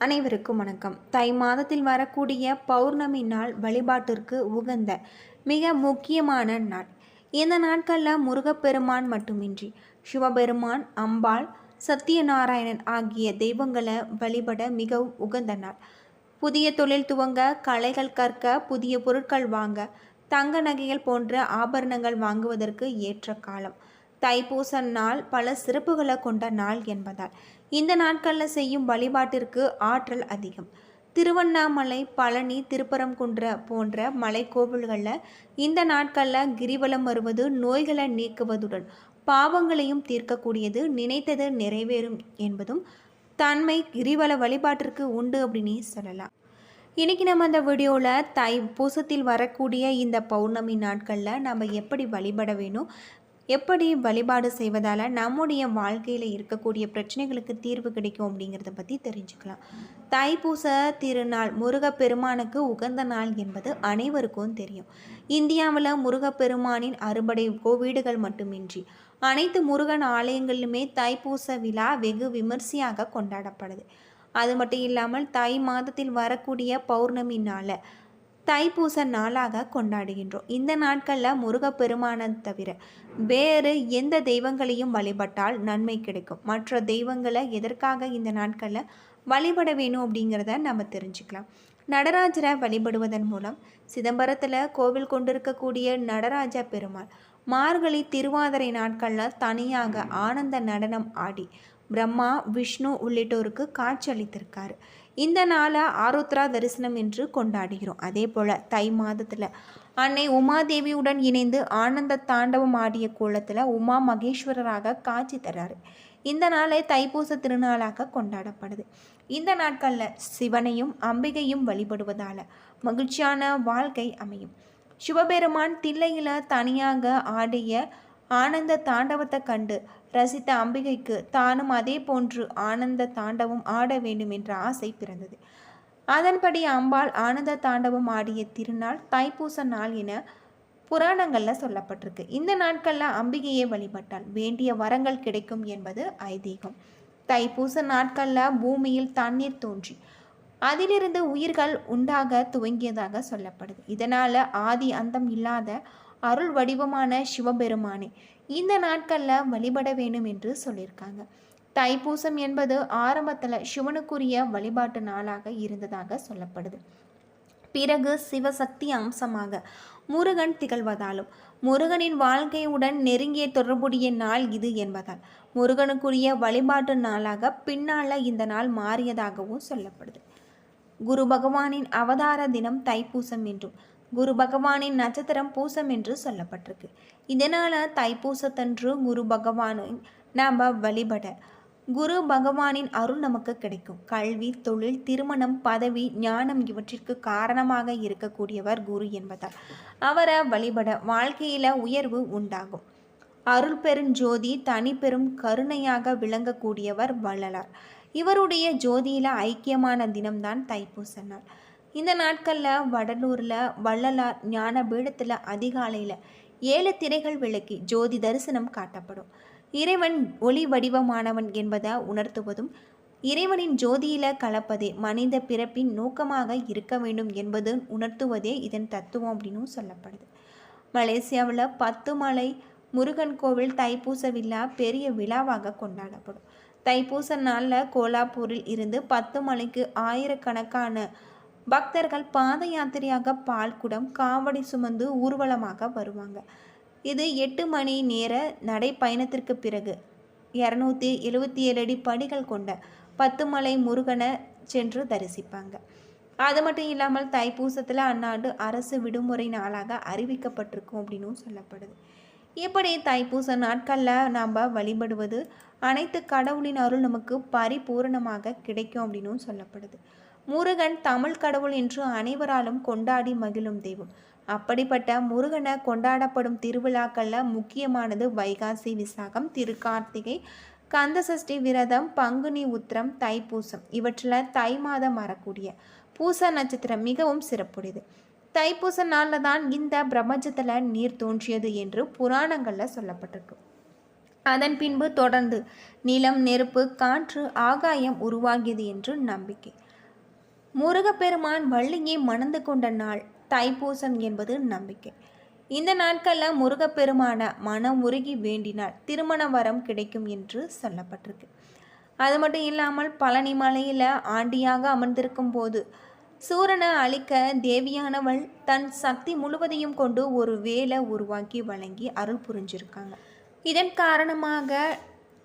அனைவருக்கும் வணக்கம். தை மாதத்தில் வரக்கூடிய பௌர்ணமி நாள் வழிபாட்டிற்கு உகந்த மிக முக்கியமான நாள். இந்த நாட்களில் முருகப்பெருமான் மட்டுமின்றி சிவபெருமான் அம்பாள் சத்தியநாராயணன் ஆகிய தெய்வங்களை வழிபட மிகவும் உகந்த நாள். புதிய தொழில் துவங்க கலைகள் கற்க புதிய பொருட்கள் வாங்க தங்க நகைகள் போன்ற ஆபரணங்கள் வாங்குவதற்கு ஏற்ற காலம். தைப்பூச நாள் பல சிறப்புகளை கொண்ட நாள் என்பதால் இந்த நாட்களில் செய்யும் வழிபாட்டிற்கு ஆற்றல் அதிகம். திருவண்ணாமலை பழனி திருப்பரங்குன்ற போன்ற மலை கோவில்களில் இந்த நாட்களில் கிரிவலம் வருவது நோய்களை நீக்குவதுடன் பாவங்களையும் தீர்க்கக்கூடியது நினைத்தது நிறைவேறும் என்பதும் தன்மை கிரிவல வழிபாட்டிற்கு உண்டு அப்படின்னு சொல்லலாம். இன்றைக்கி நம்ம அந்த வீடியோவில் தை பூசத்தில் வரக்கூடிய இந்த பௌர்ணமி நாட்களில் நம்ம எப்படி வழிபட வேணும் எப்படி வழிபாடு செய்வதால் நம்முடைய வாழ்க்கையில் இருக்கக்கூடிய பிரச்சனைகளுக்கு தீர்வு கிடைக்கும் அப்படிங்கிறத பற்றி தெரிஞ்சுக்கலாம். தைப்பூச திருநாள் முருகப்பெருமானுக்கு உகந்த நாள் என்பது அனைவருக்கும் தெரியும். இந்தியாவில் முருகப்பெருமானின் அறுபடை கோவீடுகள் மட்டுமின்றி அனைத்து முருகன் ஆலயங்களிலுமே தைப்பூச விழா வெகு விமர்சையாக கொண்டாடப்படுது. அது மட்டும் இல்லாமல் தை மாதத்தில் வரக்கூடிய பௌர்ணமி நாளை தைப்பூச நாளாக கொண்டாடுகின்றோம். இந்த நாட்களில் முருகப்பெருமானை தவிர வேறு எந்த தெய்வங்களையும் வழிபட்டால் நன்மை கிடைக்கும். மற்ற தெய்வங்களை எதற்காக இந்த நாட்களில் வழிபட வேணும் அப்படிங்கிறத நம்ம தெரிஞ்சுக்கலாம். நடராஜரை வழிபடுவதன் மூலம் சிதம்பரத்தில் கோவில் கொண்டிருக்கக்கூடிய நடராஜ பெருமாள் மார்கழி திருவாதிரை நாட்களில் தனியாக ஆனந்த நடனம் ஆடி பிரம்மா விஷ்ணு உள்ளிட்டோருக்கு காட்சியளித்திருக்காரு இந்த நாளை ஆருத்ரா தரிசனம் என்று கொண்டாடுகிறோம். அதே போல் தை மாதத்தில் அன்னை உமாதேவியுடன் இணைந்து ஆனந்த தாண்டவம் ஆடிய கோலத்தில் உமா மகேஸ்வரராக காட்சி தராரு. இந்த நாளை தைப்பூச திருநாளாக கொண்டாடப்படுது. இந்த நாட்களில் சிவனையும் அம்பிகையும் வழிபடுவதால் மகிழ்ச்சியான வாழ்க்கை அமையும். சிவபெருமான் தில்லையில் தனியாக ஆடிய ஆனந்த தாண்டவத்தை கண்டு ரசித்த அம்பிகைக்கு தானும் அதே போன்று ஆனந்த தாண்டவம் ஆட வேண்டும் என்ற ஆசை பிறந்தது. அதன்படி அம்பாள் ஆனந்த தாண்டவம் ஆடிய திருநாள் தைப்பூச நாள் என புராணங்களில் சொல்லப்பட்டிருக்கு. இந்த நாட்களில் அம்பிகையை வழிபட்டால் வேண்டிய வரங்கள் கிடைக்கும் என்பது ஐதீகம். தைப்பூச நாட்களில் பூமியில் தண்ணீர் தோன்றி அதிலிருந்து உயிர்கள் உண்டாக துவங்கியதாக சொல்லப்படுது. இதனால் ஆதி அந்தம் இல்லாத அருள் வடிவமான சிவபெருமானே இந்த நாட்களில் வழிபட வேண்டும் என்று சொல்லியிருக்காங்க. தைப்பூசம் என்பது ஆரம்பத்தில் சிவனுக்குரிய வழிபாட்டு நாளாக இருந்ததாக சொல்லப்படுது. பிறகு சிவசக்தி அம்சமாக முருகன் திகழ்வதாலும் முருகனின் வாழ்க்கையுடன் நெருங்கிய தொடர்புடைய நாள் இது என்பதால் முருகனுக்குரிய வழிபாட்டு நாளாக பின்னால் இந்த நாள் மாறியதாகவும் சொல்லப்படுது. குரு பகவானின் அவதார தினம் தைப்பூசம் என்றும் குரு பகவானின் நட்சத்திரம் பூசம் என்று சொல்லப்பட்டிருக்கு. இதனால் தைப்பூசத்தன்று குரு பகவானை நாம் வழிபட குரு பகவானின் அருள் நமக்கு கிடைக்கும். கல்வி தொழில் திருமணம் பதவி ஞானம் இவற்றிற்கு காரணமாக இருக்கக்கூடியவர் குரு என்பதால் அவரை வழிபட வாழ்க்கையில் உயர்வு உண்டாகும். அருள் பெருஞ்சோதி தனி பெரும் கருணையாக விளங்கக்கூடியவர் வள்ளலார். இவருடைய ஜோதியில ஐக்கியமான தினம்தான் தைப்பூச நாள். இந்த நாட்களில் வடலூரில் வள்ளலார் ஞான பீடத்தில் அதிகாலையில் ஏழு திரைகள் விளக்கி ஜோதி தரிசனம் காட்டப்படும். இறைவன் ஒளி வடிவமானவன் என்பதை உணர்த்துவதும் இறைவனின் ஜோதியில கலப்பதே மனித பிறப்பின் நோக்கமாக இருக்க வேண்டும் என்பது உணர்த்துவதே இதன் தத்துவம் அப்படின்னு சொல்லப்படுது. மலேசியாவில் பத்து மலை முருகன் கோவில் தைப்பூச விழா பெரிய விழாவாக கொண்டாடப்படும். தைப்பூச நாளில் கோலாப்பூரில் இருந்து பத்து மலைக்கு ஆயிரக்கணக்கான பக்தர்கள் பாத யாத்திரையாக பால்குடம் காவடி சுமந்து ஊர்வலமாக வருவாங்க. இது எட்டு மணி நேர நடைப்பயணத்திற்கு பிறகு இரநூத்தி எழுபத்தி ஏழு அடி படிகள் கொண்ட பத்து மலை முருகனை சென்று தரிசிப்பாங்க. அது மட்டும் இல்லாமல் தைப்பூசத்தில் அந்நாடு அரசு விடுமுறை நாளாக அறிவிக்கப்பட்டிருக்கும் அப்படின்னும் சொல்லப்படுது. இப்படி தைப்பூச நாட்களில் நாம் வழிபடுவது அனைத்து கடவுளின் அருள் நமக்கு பரிபூரணமாக கிடைக்கும் அப்படின்னும் சொல்லப்படுது. முருகன் தமிழ் கடவுள் என்று அனைவராலும் கொண்டாடி மகிழும் தெய்வம். அப்படிப்பட்ட முருகனை கொண்டாடப்படும் திருவிழாக்களில் முக்கியமானது வைகாசி விசாகம் திருக்கார்த்திகை கந்தசஷ்டி விரதம் பங்குனி உத்திரம் தைப்பூசம். இவற்றில் தை மாதம் வரக்கூடிய பூச நட்சத்திரம் மிகவும் சிறப்புடையது. தைப்பூச நாளில் தான் இந்த பிரபஞ்சத்தில் நீர் தோன்றியது என்று புராணங்களில் சொல்லப்பட்டிருக்கு. அதன் பின்பு தொடர்ந்து நிலம் நெருப்பு காற்று ஆகாயம் உருவாகியது என்று நம்பிக்கை. முருகப்பெருமான் வள்ளியை மணந்து கொண்ட நாள். தைப்பூசம் என்பது நம்பிக்கை. இந்த நாட்களில் முருகப்பெருமான மனம் உருகி வேண்டினால் திருமண வரம் கிடைக்கும் என்று சொல்லப்பட்டிருக்கு. அது மட்டும் இல்லாமல் பழனி மலையில் ஆண்டியாக அமர்ந்திருக்கும் போது சூரனை அழிக்க தேவியானவள் தன் சக்தி முழுவதையும் கொண்டு ஒரு வேலை உருவாக்கி வழங்கி அருள் புரிஞ்சிருக்காங்க. இதன் காரணமாக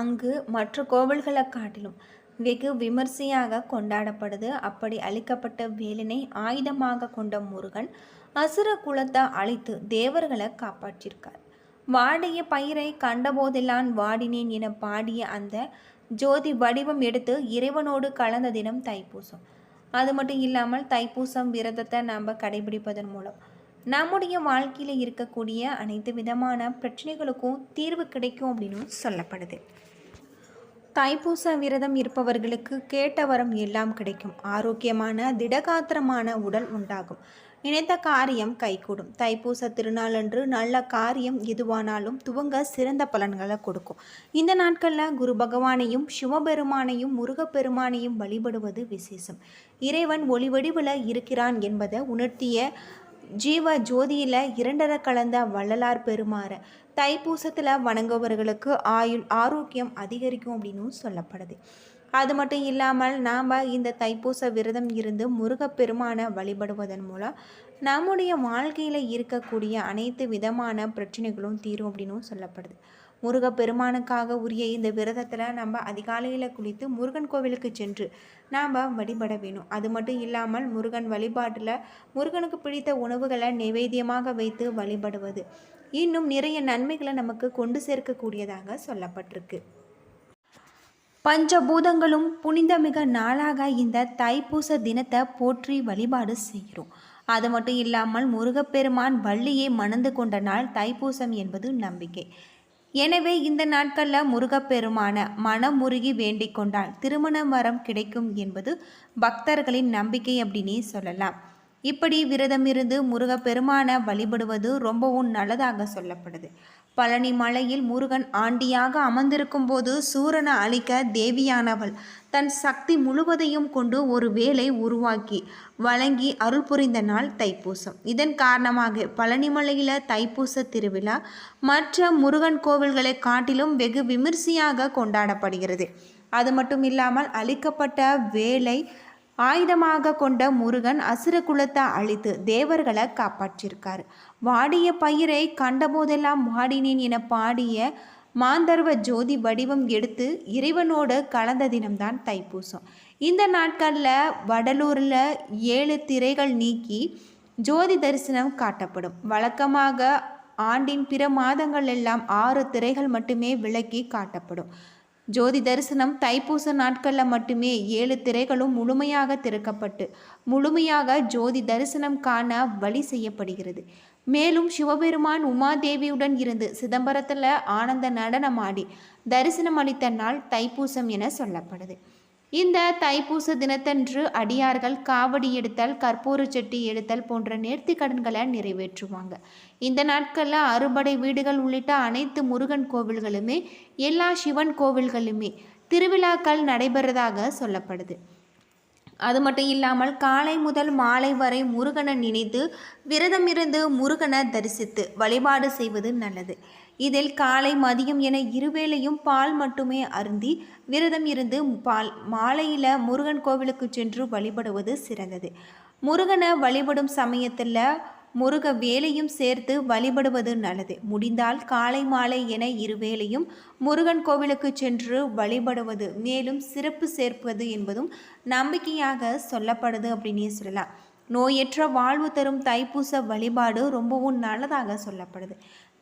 அங்கு மற்ற கோவில்களை காட்டிலும் வெகு விமர்சையாக கொண்டாடப்படுது. அப்படி அளிக்கப்பட்ட வேலினை ஆயுதமாக கொண்ட முருகன் அசுர குலத்தை அழைத்து தேவர்களை காப்பாற்றியிருக்கார் வாடிய பயிரை கண்டபோதெல்லாம் வாடினேன் என பாடிய அந்த ஜோதி வடிவம் எடுத்து இறைவனோடு கலந்த தினம் தைப்பூசம். அது மட்டும் இல்லாமல் தைப்பூசம் விரதத்தை நாம் கடைபிடிப்பதன் மூலம். நம்முடைய வாழ்க்கையில் இருக்கக்கூடிய அனைத்து விதமான பிரச்சனைகளுக்கும் தீர்வு கிடைக்கும் அப்படின்னு சொல்லப்படுது. தைப்பூச விரதம் இருப்பவர்களுக்கு கேட்ட வரம் எல்லாம் கிடைக்கும். ஆரோக்கியமான திடகாத்திரமான உடல் உண்டாகும். நினைத்த காரியம் கைகூடும். தைப்பூச திருநாளன்று நல்ல காரியம் எதுவானாலும் துவங்க சிறந்த பலன்களை கொடுக்கும். இந்த நாட்களில் குரு பகவானையும் சிவபெருமானையும் முருகப்பெருமானையும் வழிபடுவது விசேஷம். இறைவன் ஒளிவடிவில் இருக்கிறான் என்பதை உணர்த்திய ஜீவ ஜோதியில் இரண்டரை கலந்த வள்ளலார் பெருமாறு. தைப்பூசத்தில் வணங்குபவர்களுக்கு ஆயுள் ஆரோக்கியம் அதிகரிக்கும் அப்படின்னு சொல்லப்படுது. அது மட்டும் இல்லாமல் நாம் இந்த தைப்பூச விரதம் இருந்து முருகப்பெருமானை வழிபடுவதன் மூலம் நம்முடைய வாழ்க்கையில் இருக்கக்கூடிய அனைத்து விதமான பிரச்சனைகளும் தீரும் அப்படின்னும் சொல்லப்படுது. முருகப்பெருமானுக்காக உரிய இந்த விரதத்தில் நம்ம அதிகாலையில் குளித்து முருகன் கோவிலுக்கு சென்று நாம் வழிபட வேணும். அது மட்டும் இல்லாமல் முருகன் வழிபாட்டில் முருகனுக்கு பிடித்த உணவுகளை நைவேத்தியமாக வைத்து வழிபடுவது இன்னும் நிறைய நன்மைகளை நமக்கு கொண்டு சேர்க்கக்கூடியதாக சொல்லப்பட்டிருக்கு. பஞ்சபூதங்களும் புனிதமிக நாளாக இந்த தைப்பூச தினத்தை போற்றி வழிபாடு செய்கிறோம். அது மட்டும் இல்லாமல் முருகப்பெருமான் வள்ளியை மணந்து கொண்ட நாள் தைப்பூசம் என்பது நம்பிக்கை. எனவே இந்த நாட்களில் முருகப்பெருமான மனம் முருகி வேண்டிக் கொண்டால் திருமண வரம் கிடைக்கும் என்பது பக்தர்களின் நம்பிக்கை அப்படின்னே சொல்லலாம். இப்படி விரதம் இருந்து முருகப்பெருமான வழிபடுவது ரொம்பவும் நல்லதாக சொல்லப்படுது. பழனி மலையில் முருகன் ஆண்டியாக அமர்ந்திருக்கும் போது சூரனை அழிக்க தேவியானவள் தன் சக்தி முழுவதையும் கொண்டு ஒரு வேலை உருவாக்கி வழங்கி அருள் புரிந்த நாள் தைப்பூசம். இதன் காரணமாக பழனிமலையில் தைப்பூச திருவிழா மற்ற முருகன் கோவில்களை காட்டிலும் வெகு விமர்சையாக கொண்டாடப்படுகிறது. அது மட்டும் இல்லாமல் அளிக்கப்பட்ட வேலை ஆயுதமாக கொண்ட முருகன் அசுர குலத்தை அழித்து தேவர்களை காப்பாற்றியிருக்கார். வாடிய பயிரை கண்டபோதெல்லாம் வாடினேன் என பாடிய மாந்தர்வ ஜோதி வடிவம் எடுத்து இறைவனோடு கலந்த தினம்தான் தைப்பூசம். இந்த நாட்களில் வடலூரில் ஏழு திரைகள் நீக்கி ஜோதி தரிசனம் காட்டப்படும். வழக்கமாக ஆண்டின் பிற மாதங்கள் எல்லாம் ஆறு திரைகள் மட்டுமே விளக்கி காட்டப்படும். ஜோதி தரிசனம் தைப்பூச நாட்களில் மட்டுமே ஏழு திரைகளும் முழுமையாக திறக்கப்பட்டு முழுமையாக ஜோதி தரிசனம் காண வழி செய்யப்படுகிறது. மேலும் சிவபெருமான் உமாதேவியுடன் இருந்து சிதம்பரத்தில் ஆனந்த நடனமாடி தரிசனம் அளித்த நாள் தைப்பூசம் என சொல்லப்படுது. இந்த தைப்பூச தினத்தன்று அடியார்கள் காவடி எடுத்தல் கற்பூர செட்டி எடுத்தல் போன்ற நேர்த்தி கடன்களை நிறைவேற்றுவாங்க. இந்த நாட்களில் அறுபடை வீடுகள் உள்ளிட்ட அனைத்து முருகன் கோவில்களுமே எல்லா சிவன் கோவில்களுமே திருவிழாக்கள் நடைபெறதாக சொல்லப்படுது. அது மட்டும் இல்லாமல் காலை முதல் மாலை வரை முருகனை நினைத்து விரதம் இருந்து முருகனை தரிசித்து வழிபாடு செய்வது நல்லது. இதில் காலை மதியம் என இருவேளையும் பால் மட்டுமே அருந்தி விரதம் இருந்து பால் மாலையில் முருகன் கோவிலுக்கு சென்று வழிபடுவது சிறந்தது. முருகனை வழிபடும் சமயத்தில் முருக வேலையும் சேர்த்து வழிபடுவது நல்லது. முடிந்தால் காலை மாலை என இருவேளையும் முருகன் கோவிலுக்கு சென்று வழிபடுவது மேலும் சிறப்பு சேர்ப்பது என்பதும் நம்பிக்கையாக சொல்லப்படுது அப்படின்னே சொல்லலாம். நோயற்ற வாழ்வு தரும் தைப்பூச வழிபாடு ரொம்பவும் நல்லதாக சொல்லப்படுது.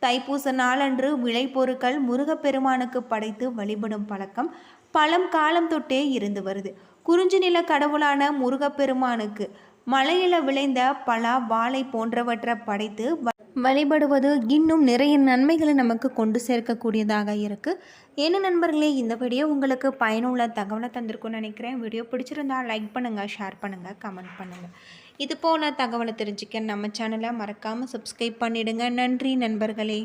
தைப்பூச நாளன்று விளைபொருட்கள் முருகப்பெருமானுக்கு படைத்து வழிபடும் பழக்கம் பழம் காலம் தொட்டே இருந்து வருது. குறிஞ்சி நில கடவுளான முருகப்பெருமானுக்கு மலையில் விளைந்த பலா வாழை போன்றவற்றை படைத்து வழிபடுவது இன்னும் நிறைய நன்மைகளை நமக்கு கொண்டு சேர்க்கக்கூடியதாக இருக்குது என்ன நண்பர்களே இந்த வீடியோ உங்களுக்கு பயனுள்ள தகவலை தந்திருக்கும்னு நினைக்கிறேன். வீடியோ பிடிச்சிருந்தா லைக் பண்ணுங்கள் ஷேர் பண்ணுங்கள் கமெண்ட் பண்ணுங்கள் இது போல் தகவலை தெரிஞ்சுக்க நம்ம சேனலை மறக்காமல் சப்ஸ்கிரைப் பண்ணிவிடுங்க நன்றி நண்பர்களே.